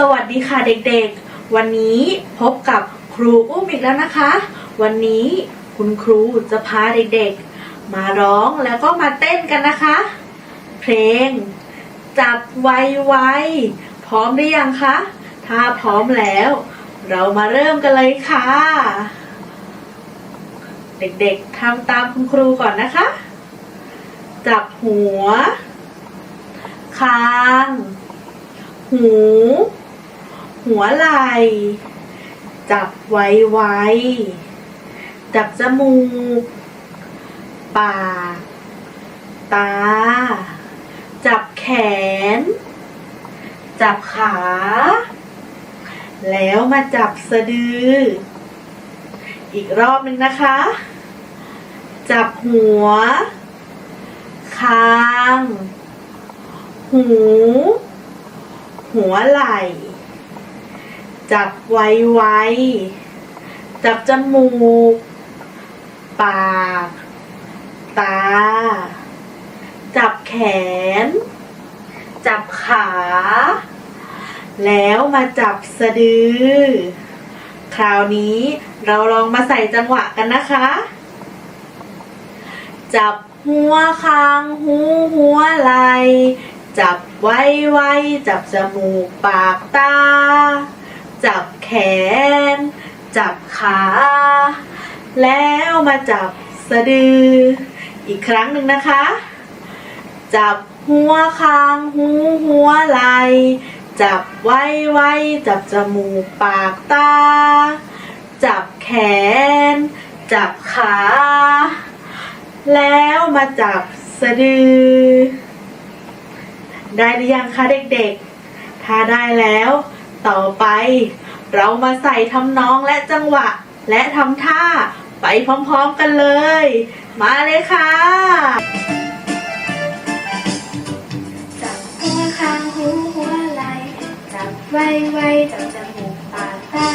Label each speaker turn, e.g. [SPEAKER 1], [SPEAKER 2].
[SPEAKER 1] สวัสดีค่ะเด็กๆ วันนี้พบกับครูอุ้มอีกแล้วนะคะ วันนี้คุณครูจะพาเด็กๆ มาร้องแล้วก็มาเต้นกันนะคะ เพลง จับไวไวพร้อมหรือยังคะ ถ้าพร้อมแล้ว เรามาเริ่มกันเลยค่ะ เด็กๆทำตามคุณครูก่อนนะคะ จับหัว คาง หู หัวไหล่จับไวไวจับจมูก ปาก ตา จับแขน จับขา แล้วมาจับสะดือ อีกรอบหนึ่งนะคะ จับหัว คาง หู หัวไหล่ จับไว้ไว้ จับจมูก ปาก ตา จับแขน จับขา แล้วมาจับสะดือ คราวนี้เราลองมาใส่จังหวะกันนะคะ จับหัวคางหูหัวไหลจับไว้ไว้จับจมูกปากตา จับแขน จับขา แล้วมาจับสะดือ อีกครั้งหนึ่งนะคะ จับหัวคางหูหัวไหลจับไว้ไว้จับจมูกปากตา จับแขน จับขา แล้วมาจับสะดือ ได้หรือยังคะเด็กๆ ถ้าได้แล้ว ต่อไป เรามาใส่ทำนองและจังหวะ และทำท่าไปพร้อมๆกันเลย มาเลยค่ะ
[SPEAKER 2] จับหัวคางหูหัวไหลจับไว้ไว้จับจมูกปากตา